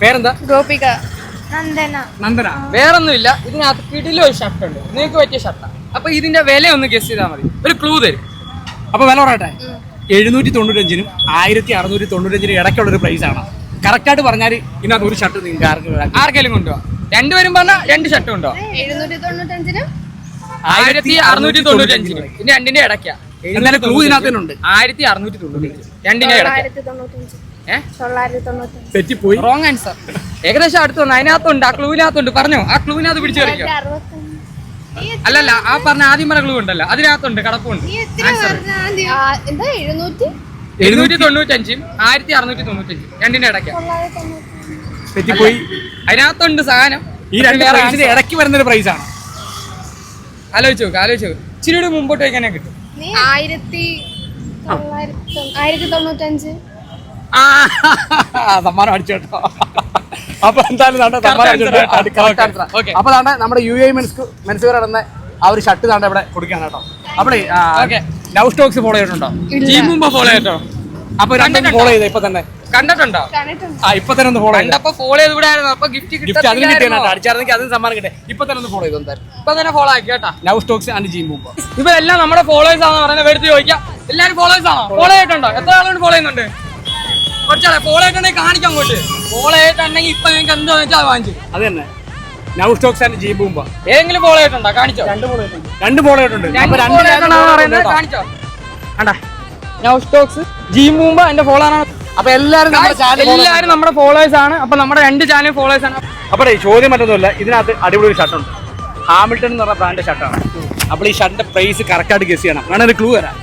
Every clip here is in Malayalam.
പേരെന്താ? ഗോപിക. നന്ദന. നന്ദന. വേറൊന്നുമില്ല. ഇതിനകത്ത് കിടിലും ഒരു ഷർട്ട് ഉണ്ട്. നിങ്ങൾക്ക് പറ്റിയ ഷർട്ടാ അപ്പൊ ഇതിന്റെ വില ഒന്ന് ഗസ് ചെയ്താൽ മതി. ഒരു ക്ലൂ തരും. അപ്പൊ വില പറയട്ടെ? എഴുന്നൂറ്റി തൊണ്ണൂറ്റഞ്ചിനും ആയിരത്തി അറുന്നൂറ്റി തൊണ്ണൂറ്റഞ്ചിനും ഇടയ്ക്കുള്ള ഒരു പ്രൈസ് ആണ് കറക്റ്റായിട്ട് പറഞ്ഞാൽ ഇതിനകത്ത് ഒരു ഷർട്ട് നിങ്ങൾക്ക് ആർക്കും? ആർക്കെങ്കിലും കൊണ്ടുപോകാം രണ്ടുപേരും പറഞ്ഞാൽ രണ്ട് ഷർട്ട് ഉണ്ടോ എഴുന്നൂറ്റി തൊണ്ണൂറ്റഞ്ചിന് ആയിരത്തി അറുന്നൂറ്റി തൊണ്ണൂറ്റഞ്ചിനും ഇതിന്റെ രണ്ടിന്റെ ഇടയ്ക്കാ. എന്തായാലും ക്ലൂ ഇതിനകത്ത് തന്നെ ഉണ്ട് ആയിരത്തി അറുന്നൂറ്റി തൊണ്ണൂറ്റഞ്ച് രണ്ടിന്റെ ഇടയ്ക്ക. തെറ്റിപ്പോയി. റോങ് ആൻസർ ഏകദേശം അടുത്ത് വന്നു. അതിനകത്തുണ്ട്. ആ ക്ലൂവിനകത്തുണ്ട് പറഞ്ഞോ? ആ ക്ലൂവിനകത്ത് പിടിച്ചു കളിക്കാം അല്ലല്ല ആ പറഞ്ഞ? ആദ്യം പറഞ്ഞ ക്ലൂ ഉണ്ടല്ലോ. അതിനകത്തുണ്ട് കടപ്പുണ്ട് എഴുന്നൂറ്റി? തൊണ്ണൂറ്റഞ്ചും ആയിരത്തി അറുന്നൂറ്റി തൊണ്ണൂറ്റഞ്ചും. രണ്ടിന്റെ ഇടയ്ക്ക്. തെറ്റിപ്പോയി. അതിനകത്തുണ്ട് സാധനം. ഈ രണ്ട് ഇടയ്ക്ക് വരുന്ന ഒരു പ്രൈസ് ആണ്. ആലോചിച്ചു നോക്ക് ആലോചിച്ച് നോക്ക്. ഇച്ചിരി മുമ്പോട്ട് വയ്ക്കാനേ കിട്ടും. ആയിരത്തി തൊള്ളായിരത്തി ആയിരത്തി തൊണ്ണൂറ്റഞ്ച്. സമ്മാനം അടിച്ചു കേട്ടോ. അപ്പൊ എന്തായാലും. അപ്പൊ ദാണ്ടെ നമ്മുടെ U A men's men's wear ആ ഒരു ഷർട്ട് താണ്ടെ ഇവിടെ കൊടുക്കാൻ കേട്ടോ. അവിടെ. ലവ് സ്റ്റോക്സ് ഫോളോ ചെയ്തിട്ടുണ്ടോ? മുമ്പ് ഫോളോ ചെയ്തോ അപ്പൊ രണ്ടും കണ്ടിട്ടുണ്ടോ? ഫോളോ ചെയ്തോ ഇപ്പൊ തന്നെ? കണ്ടിട്ടുണ്ടോ? കണ്ടിട്ടുണ്ട്. ആ ഇപ്പൊ തന്നെ ഒന്ന് ഫോളോ കണ്ടപ്പോ ഫോളോ ചെയ്ത് ഇവിടെ അപ്പൊ ഗിഫ്റ്റ് ഗിഫ്റ്റ് അതിന് കിട്ടിയാണ് അടിച്ചായിരുന്നെങ്കിൽ അതിന് സമ്മാനം കിട്ടെ ഇപ്പൊ തന്നെ ഒന്ന് ഫോളോ ചെയ്തു ഇപ്പൊ തന്നെ ഫോളോ ആക്കി കേട്ടാ. ലവ് സ്റ്റോക്സ് ആൻഡ് ജീം മുമ്പ്. ഇവരെല്ലാം നമ്മുടെ ഫോളോവേഴ്സ് ആണെന്ന് പറയുന്നത് എടുത്ത് ചോദിക്കാം. എല്ലാരും ഫോളോവേഴ്സ് ആണോ? ഫോളോ ചെയ്തിട്ടുണ്ടോ? എത്ര ആളുകൾ ഫോളോ ചെയ്യുന്നുണ്ട്? കുറച്ചാളെ ഫോളോ ചെയ്തിട്ടുണ്ടെങ്കിൽ കാണിക്കാം അങ്ങോട്ട്. ഫോളോ ആയിട്ടുണ്ടെങ്കിൽ ഇപ്പൊ നിങ്ങൾക്ക് എന്താ വെച്ചാൽ വാങ്ങിച്ചു അത് തന്നെ നൗ സ്റ്റോക്സ് ആൻഡ് ജീം മുമ്പ് ഏതെങ്കിലും ഫോളോ ആയിട്ടുണ്ടോ കാണിച്ചോ. രണ്ട് ഫോളോ ആയിട്ടുണ്ട് അപ്പൊ കാണിച്ചോ. കണ്ടാ. നൗ സ്റ്റോക്സ് ജീം മുമ്പ് എന്റെ ഫോളോ ആണ് അപ്പൊ എല്ലാരും നമ്മുടെ ചാനൽ എല്ലാരും നമ്മുടെ ഫോളോവേഴ്സ് ആണ്. അപ്പൊ നമ്മുടെ രണ്ട് ചാനൽ ഫോളോവേഴ്സ് ആണ്. അപ്പോൾ ഈ ചോദ്യം മറ്റൊന്നുമില്ല ഇതിനകത്ത് അടിപൊളി ഒരു ഷർട്ടുണ്ട് ഹാമിൽട്ടൺ എന്ന് പറഞ്ഞ ബ്രാൻഡ് ഷർട്ടാണ് അപ്പോൾ ഈ ഷർട്ടിന്റെ പ്രൈസ് കറക്റ്റായിട്ട് ഗസ് ചെയ്യണം. അങ്ങനെ ഒരു ക്ലൂ തരാം.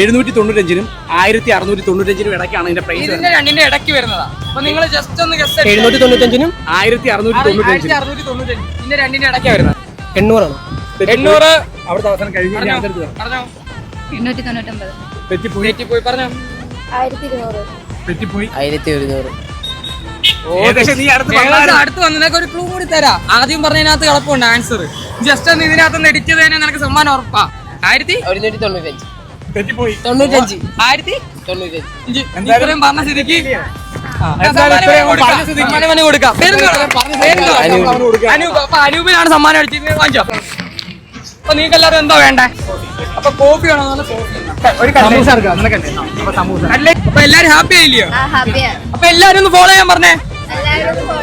എഴുന്നൂറ്റി തൊണ്ണൂറ്റഞ്ചിനും ആയിരത്തി അറുന്നൂറ്റി തൊണ്ണൂറ്റഞ്ചിനും ഇടയ്ക്കാണ് ഇതിന്റെ പ്രൈസ് ഇതിന്റെ രണ്ടിന്റെ ഇടയ്ക്ക് വരുന്നതാ. അപ്പൊ നിങ്ങൾ ജസ്റ്റ് ഒന്ന് ഗസ്റ്റ് എഴുന്നൂറ്റി തൊണ്ണൂറ്റഞ്ചിനും ആയിരത്തി അറുന്നൂറ്റി തൊണ്ണൂറ്റഞ്ചിനും അറുന്നൂറ്റി തൊണ്ണൂറ്റഞ്ച് ഇതിന്റെ രണ്ടിന്റെ ഇടയ്ക്കാ വരുന്നത്. എണ്ണൂറാണ്. എണ്ണൂറ്. അവിടുത്തെ അവസാനം കഴിഞ്ഞു പറഞ്ഞോ ഞാൻ അടുത്ത് തരാം. പറഞ്ഞോ. എണ്ണൂറ്റി തൊണ്ണൂറ്റൊമ്പത് തെറ്റിപ്പോയി. തെറ്റിപ്പോയി പറഞ്ഞോ. ആയിരത്തി ഇരുന്നൂറ് തെറ്റിപ്പോയി ആയിരത്തി ഒരുന്നൂറ് നീ അടുത്ത് ഏകദേശം പറഞ്ഞാലും അടുത്ത് വന്നതിനൊക്കെ ഒരു ക്ലൂ കൂടി തരാം. ആദ്യം പറഞ്ഞതിനകത്ത് കിടപ്പുണ്ട് ആൻസർ ജസ്റ്റ് ഒന്ന് ഇതിനകത്ത് എഡിറ്റ് ചെയ്തതിനെ നിനക്ക് സമ്മാനം ഉറപ്പാ. ആയിരത്തി? ഒരുന്നൂറ്റി തൊണ്ണൂറ്റഞ്ച് തെറ്റിപ്പോയി. തൊണ്ണൂറ്റഞ്ച്. ആയിരത്തി? തൊണ്ണൂറ്റഞ്ച്. എന്തായാലും. പറഞ്ഞ സ്ഥിതിക്ക് അനൂപിനാണ് സമ്മാനം അടിച്ചിരുന്നത് വാങ്ങിച്ചോ. അപ്പൊ നിങ്ങൾക്ക് എല്ലാവരും എന്താ വേണ്ടേ? അപ്പൊ കോപ്പി വേണോ? അപ്പൊ എല്ലാരും ഹാപ്പി ആയില്ലയോ? അപ്പൊ എല്ലാരും ഒന്ന് ഫോളോ ചെയ്യാൻ പറഞ്ഞേ. എല്ലാവരും ഫോളോ